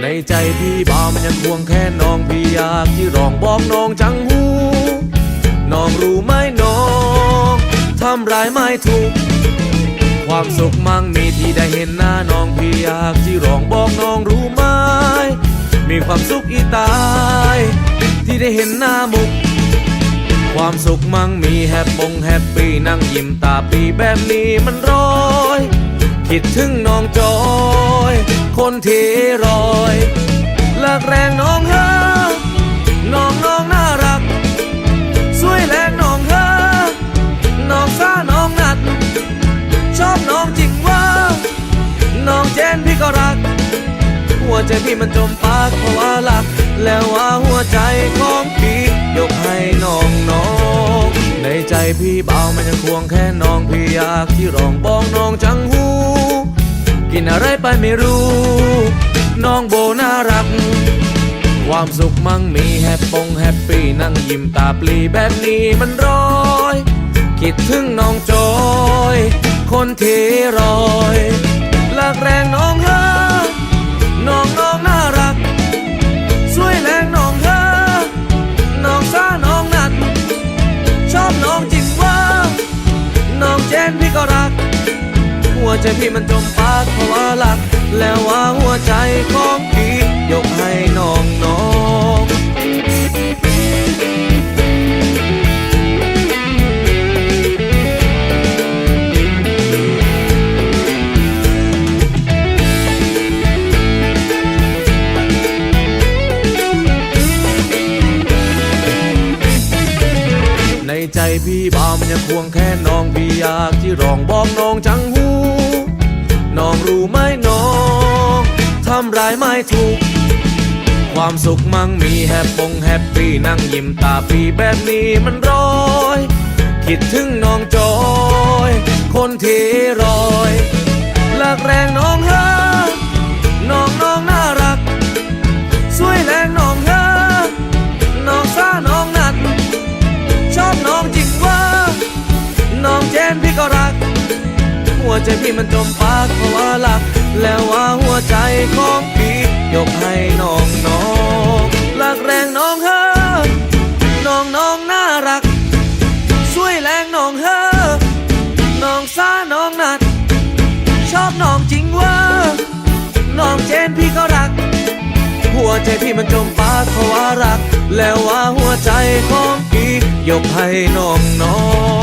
ในใจพี่บ่าวมันยังควงแค่น้องพี่อยากที่ร้องบอกน้องจังหู น้องรู้ไหมน้องทำร้ายไม่ถูก ความสุขมั่งมีที่ได้เห็นหน้าน้องพี่อยากที่ร้องบอกน้องรู้ไหมมีความสุขอีตาย ที่ได้เห็นหน้ามุก ความสุขมั่งมีแฮปปงแฮปปี้นั่งยิ้มตาปีแบบนี้มันร้อย คิดถึงน้องจอย คนที่รอยเลิกแรงน้องเฮอน้องน้องน่ารัก สวยแรงน้องเฮอน้องซาน้องนัด ชอบน้องจริงว่า น้องเจนพี่ก็รัก หัวใจพี่มันจมปากเพราะว่ารัก แล้วว่าหัวใจของพี่ยกให้น้องน้องในใจพี่เบามันยังควงแค่น้องพี่อยากที่ร้องบอกน้องจังหู กินอะไรไปไม่รู้ น้องโบน่ารัก ความสุขมั่งมีแฮปปงแฮปปี้นั่งยิ้มตาปลีแบบนี้มันร้อย คิดถึงน้องจอย คนที่รอย วใจพี่มันจมปากเพราะว่ารัก แล้วว่าหัวใจของพี่ยกให้น้องน้องในใจพี่บ่ามันยังควงแค่น้องพี่อยากที่ร้องบอกน้องจังหู น้องรู้ไหมน้องทำร้ายไม่ถูก ความสุขมั่งมีแฮปปงแฮปปี้นั่งยิ้มตาปีแบบนี้มันร้อย คิดถึงน้องจอย คนที่รอยเลิกแรงน้องเฮอน้องน้องน่ารัก สวยแรงน้องเฮอน้องซ่าน้องนัด ชอบน้องจริงว่า น้องเจนพี่ก็รัก หัวใจพี่มันจมปากเพราะว่ารัก แล้วว่าหัวใจของพี่ยกให้น้องน้องรักแรงน้องเฮอน้องน้องน่ารักสวยแรงน้องเฮอน้องซ่าน้องนัด ชอบน้องจริงว่าน้องเจนพี่ก็รัก หัวใจพี่มันจมปากเพราะว่ารัก แล้วว่าหัวใจของพี่ยกให้น้องน้อง